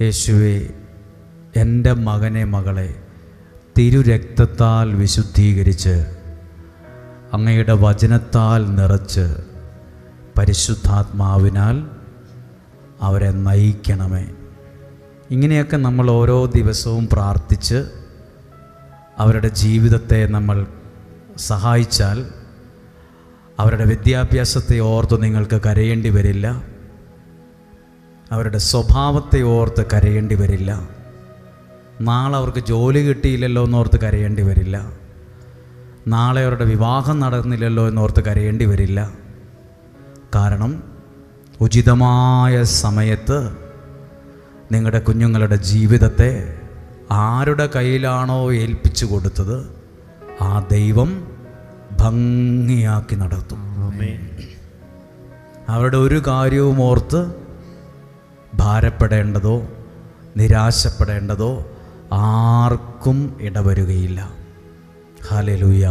യേശുവെ എന്റെ മകനെ മകളെ തിരുരക്തത്താൽ വിശുദ്ധീകരിച്ച് അങ്ങയുടെ വചനത്താൽ നിറച്ച് പരിശുദ്ധാത്മാവിനാൽ അവരെ നയിക്കണമേ. ഇങ്ങനെയൊക്കെ നമ്മൾ ഓരോ ദിവസവും പ്രാർത്ഥിച്ച് അവരുടെ ജീവിതത്തെ നമ്മൾ സഹായിച്ചാൽ അവരുടെ വിദ്യാഭ്യാസത്തെ ഓർത്ത് നിങ്ങൾക്ക് കരയേണ്ടി വരില്ല. അവരുടെ സ്വഭാവത്തെ ഓർത്ത് കരയേണ്ടി വരില്ല. നാളെ അവർക്ക് ജോലി കിട്ടിയില്ലല്ലോ എന്നോർത്ത് കരയേണ്ടി വരില്ല. നാളെ അവരുടെ വിവാഹം നടന്നില്ലല്ലോ എന്നോർത്ത് കരയേണ്ടി വരില്ല. കാരണം ഉചിതമായ സമയത്ത് നിങ്ങളുടെ കുഞ്ഞുങ്ങളുടെ ജീവിതത്തെ ആരുടെ കയ്യിലാണോ ഏൽപ്പിച്ചു കൊടുത്തത് ആ ദൈവം ഭംഗിയാക്കി നടത്തും. അവരുടെ ഒരു കാര്യവും ഓർത്ത് ഭാരപ്പെടേണ്ടതോ നിരാശപ്പെടേണ്ടതോ ആർക്കും ഇടവരുകയില്ല. ഹാലലൂയ